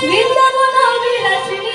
Vrindavan Bilasini